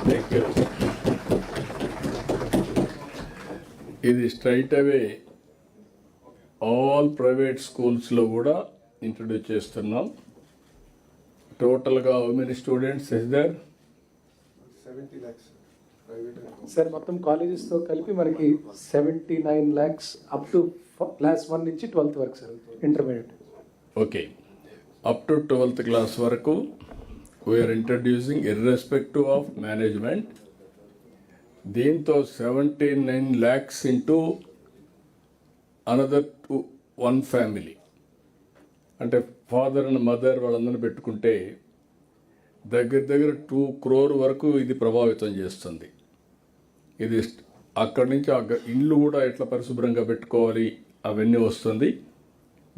Thank you ఇది straight away all private స్కూల్స్లో కూడా ఇంట్రడ్యూస్ చేస్తున్నాం. టోటల్గా how many students is there sir మొత్తం కాలేజెస్తో కలిపి మనకి seventy nine lakhs up to class one నుంచి ట్వెల్త్ వరకు sir intermediate okay up to twelfth class వరకు we are introducing irrespective of management దీంతో seventy nine lakhs into another two one family అంటే father and mother వాళ్ళందరిని పెట్టుకుంటే దగ్గర దగ్గర two crore వరకు ఇది ప్రభావితం చేస్తుంది. ఇది అక్కడి నుంచి ఆ గ- ఇల్లు కూడా ఎట్లా పరిశుభ్రంగా పెట్టుకోవాలి అవన్నీ వస్తుంది.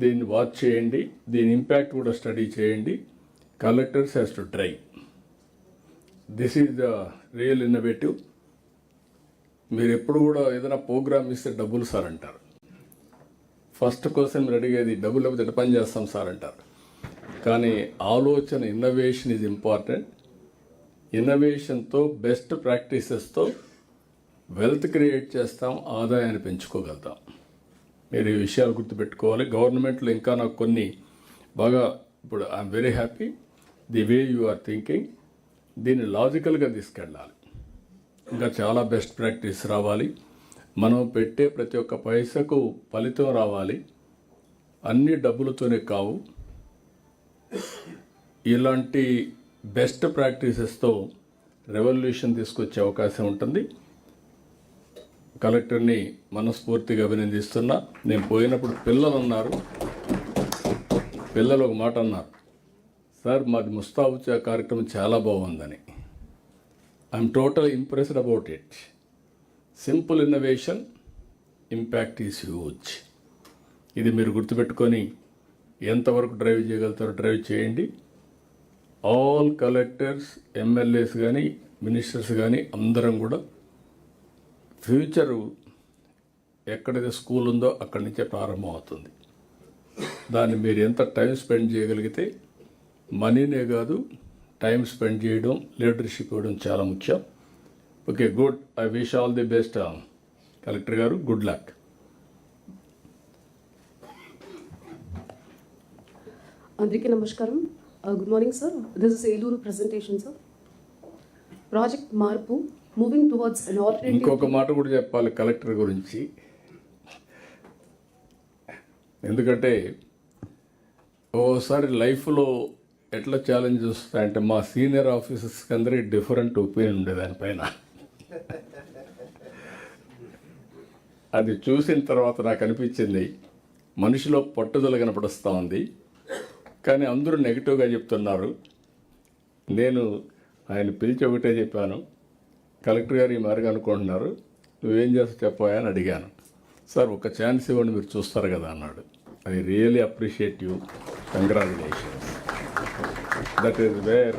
దీన్ని వాచ్ చేయండి. దీని ఇంపాక్ట్ కూడా స్టడీ చేయండి. Collectors has to try this is the real innovative మీరు ఎప్పుడు కూడా ఏదైనా ప్రోగ్రామ్ ఇస్తే డబ్బులు సార్ అంటారు. ఫస్ట్ క్వశ్చన్ మీరు అడిగేది డబ్బులు లేకపోతే పని చేస్తాం సార్? అంటారు. కానీ ఆలోచన ఇన్నోవేషన్ ఈజ్ ఇంపార్టెంట్ ఇన్నోవేషన్తో బెస్ట్ ప్రాక్టీసెస్తో వెల్త్ క్రియేట్ చేస్తాం ఆదాయాన్ని పెంచుకోగలుగుతాం. మీరు ఈ విషయాలు గుర్తుపెట్టుకోవాలి. గవర్నమెంట్లో ఇంకా నాకు కొన్ని బాగా ఇప్పుడు I'm very happy the way you are thinking దీన్ని లాజికల్గా తీసుకెళ్ళాలి. ఇంకా చాలా బెస్ట్ ప్రాక్టీస్ రావాలి. మనం పెట్టే ప్రతి ఒక్క పైసకు ఫలితం రావాలి. అన్ని డబ్బులతోనే కావు. ఇలాంటి బెస్ట్ ప్రాక్టీసెస్తో రెవల్యూషన్ తీసుకొచ్చే అవకాశం ఉంటుంది. కలెక్టర్ని మనస్ఫూర్తిగా అభినందిస్తున్నా. నేను పోయినప్పుడు పిల్లలు అన్నారు పిల్లలు ఒక మాట అన్నారు. సార్ మాది ముస్తాబుచా కార్యక్రమం చాలా బాగుందని. I'm total impressed about it simple innovation impact is huge ఇది మీరు గుర్తుపెట్టుకొని ఎంతవరకు డ్రైవ్ చేయగలుగుతారో డ్రైవ్ చేయండి. ఆల్ కలెక్టర్స్ ఎమ్మెల్యేస్ కానీ మినిస్టర్స్ కానీ అందరం కూడా ఫ్యూచరు ఎక్కడైతే స్కూల్ ఉందో అక్కడి నుంచే ప్రారంభం అవుతుంది దాన్ని మీరు ఎంత టైం స్పెండ్ చేయగలిగితే మనీనే కాదు టైం స్పెండ్ చేయడం లీడర్షిప్ ఇవ్వడం చాలా ముఖ్యం. Okay good. I wish all the best collector గారు. Good luck. అందరికీ నమస్కారం. Good morning sir. This is Eluru presentation sir project Marpu moving towards ఇంకొక మాట కూడా చెప్పాలి కలెక్టర్ గురించి. ఎందుకంటే ఓసారి లైఫ్లో ఎట్లా ఛాలెంజ్ వస్తాయంటే మా సీనియర్ ఆఫీసర్స్కి అందరి డిఫరెంట్ ఒపీనియన్ ఉండే దానిపైన. అది చూసిన తర్వాత నాకు అనిపించింది మనిషిలో పట్టుదల కనపడుస్తూ ఉంది. కానీ అందరూ నెగిటివ్గా చెప్తున్నారు. నేను ఆయన పిలిచి ఒకటే చెప్పాను కలెక్టర్ గారు ఈ మార్గం అనుకుంటున్నారు నువ్వేం చేస్తా చెప్పాయా అని అడిగాను. సార్ ఒక ఛాన్స్ ఇవ్వండి మీరు చూస్తారు కదా అన్నాడు. I really appreciate you congratulations that is where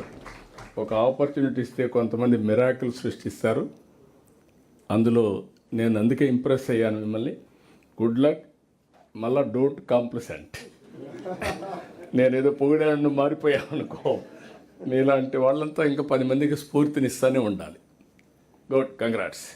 ఒక ఆపర్చునిటీ ఇస్తే కొంతమంది మిరాకిల్ సృష్టిస్తారు. అందులో నేను అందుకే ఇంప్రెస్ అయ్యాను మిమ్మల్ని. గుడ్ లక్ మళ్ళా డోంట్ కాంప్లిసెంట్ నేనేదో పొగిడాను మారిపోయాను అనుకో. మీలాంటి వాళ్ళంతా ఇంకా పది మందికి స్ఫూర్తినిస్తూనే ఉండాలి. Good congrats